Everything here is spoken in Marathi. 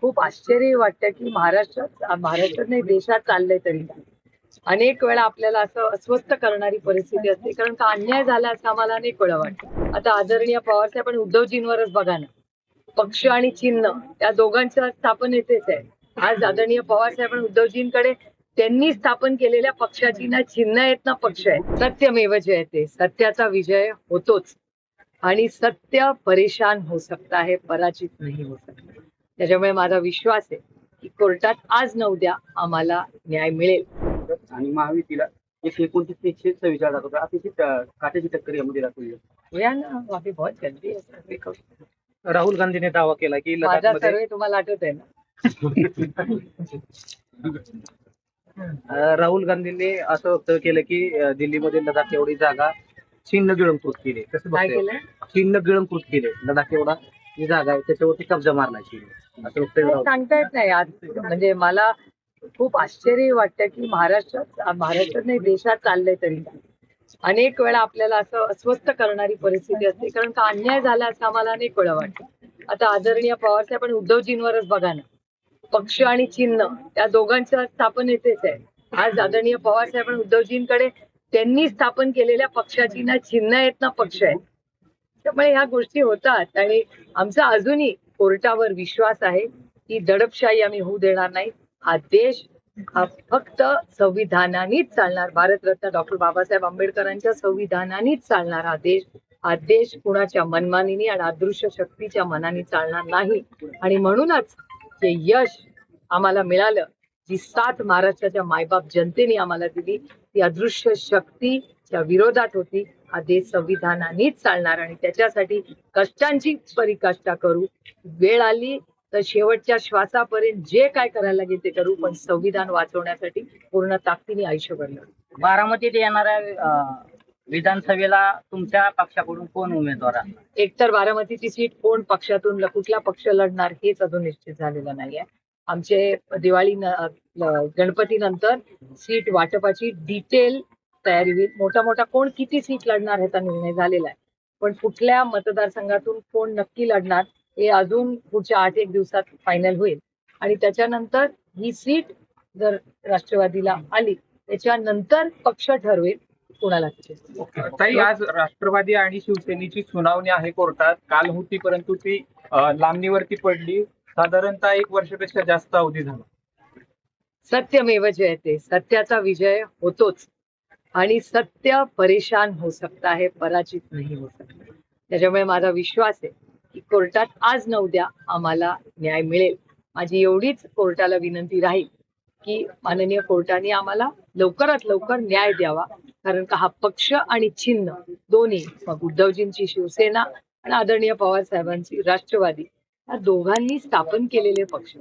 खूप आश्चर्य वाटतं की महाराष्ट्रात महाराष्ट्रात नाही देशात चाललंय तरी. अनेक वेळा आपल्याला असं अस्वस्थ करणारी परिस्थिती असते कारण का अन्याय झाला असं आम्हाला अनेक वेळा वाटतं. आता आदरणीय पवारसाहेब आणि उद्धवजींवरच बघा ना. पक्ष आणि चिन्ह त्या दोघांच्या स्थापनेचेच आहे. आज आदरणीय पवारसाहेब आणि उद्धवजींकडे त्यांनी स्थापन केलेल्या पक्षाची ना चिन्ह आहेत ना पक्ष आहे सत्यमेव जयते सत्याचा विजय होतोच. आणि सत्य परेशान हो सकता है पराजित नाही हो सकता त्याच्यामुळे माझा विश्वास आहे की कोर्टात आज न उद्या आम्हाला न्याय मिळेल. आणि महायुतीला एकशे एकोणतीस ते एकशे सव्वीस दाखवतो अतिशय काट्याची टक्कर यामध्ये दाखवली बहुत जल्दी है करू. राहुल गांधीने दावा केला की माझा सर्वे तुम्हाला आठवत आहे ना? राहुल गांधींनी असं वक्तव्य केलं की दिल्लीमध्ये लडाख एवढी जागा चीननं गिळंकृत केली. कसं काय? केलं? चीननं गिळंकृत केले. लडाख एवढा जी जागा आहे त्याच्यावरती कब्जा मारला असं वक्तव्य सांगता येत नाही आज. म्हणजे मला खूप आश्चर्य वाटतं की महाराष्ट्रात महाराष्ट्रात नाही देशात चाललंय तरी. अनेक वेळा आपल्याला असं अस्वस्थ करणारी परिस्थिती असते. कारण का अन्याय झाला असं आम्हाला अनेक वेळा वाटतं. आता आदरणीय पवारसाहेब आणि उद्धवजींवरच बघा ना. पक्ष आणि चिन्ह त्या दोघांचं स्थापन येतेच आहे. आज आदरणीय पवारसाहेब आणि उद्धवजींकडे त्यांनी स्थापन केलेल्या पक्षाची ना चिन्ह आहेत ना पक्ष आहे त्यामुळे ह्या गोष्टी होतात. आणि आमचा अजूनही कोर्टावर विश्वास आहे की दडपशाही आम्ही होऊ देणार नाही. हा देश हा फक्त संविधानानेच चालणार. भारतरत्न डॉक्टर बाबासाहेब आंबेडकरांच्या संविधानानेच चालणार हा देश. हा देश कुणाच्या मनमानीने आणि अदृश्य शक्तीच्या मनाने चालणार नाही. आणि म्हणूनच हे यश आम्हाला मिळालं. जी साथ महाराष्ट्राच्या मायबाप जनतेने आम्हाला दिली. ती अदृश्य शक्ती शक्तीच्या विरोधात होती. हा देश संविधानानेच चालणार आणि त्याच्यासाठी कष्टांची परिकाष्ठा करू. वेळ आली तर शेवटच्या श्वासापर्यंत जे काय करायला लागेल ते करू पण संविधान वाचवण्यासाठी पूर्ण ताकदीने आयुष्य भरलं बारामतीत येणाऱ्या विधानसभेला तुमच्या पक्षाकडून कोण उमेदवार एकतर बारामतीची सीट कोण पक्षातून कुठला पक्ष लढणार हेच अजून निश्चित झालेलं नाहीये. आमचे दिवाळी न- ल- गणपतीनंतर सीट वाटपाची डिटेल तयारी होईल. मोठा मोठा कोण किती सीट लढणार ह्याचा निर्णय झालेला आहे. पण कुठल्या मतदारसंघातून कोण नक्की लढणार हे अजून पुढच्या आठ एक दिवसात फायनल होईल. आणि त्याच्यानंतर ही सीट जर राष्ट्रवादीला आली त्याच्यानंतर पक्ष ठरवेल कोणाला ताई आज राष्ट्रवादी आणि शिवसेनेची सुनावणी आहे कोर्टात. काल होती परंतु ती लांबणीवरती पडली. साधारणतः एक वर्षापेक्षा जास्त अवधी झाला. सत्यमेव जयते. सत्याचा विजय होतोच. आणि सत्य परेशान हो सकता है पराजित नाही हो सकता त्याच्यामुळे माझा विश्वास आहे की कोर्टात आज न उद्या आम्हाला न्याय मिळेल. माझी एवढीच कोर्टाला विनंती राहील की माननीय कोर्टाने आम्हाला लवकरात लवकर न्याय द्यावा. कारण का हा पक्ष आणि चिन्ह दोन्ही मग उद्धवजींची शिवसेना आणि आदरणीय पवार साहेबांची राष्ट्रवादी या दोघांनी स्थापन केलेले पक्ष.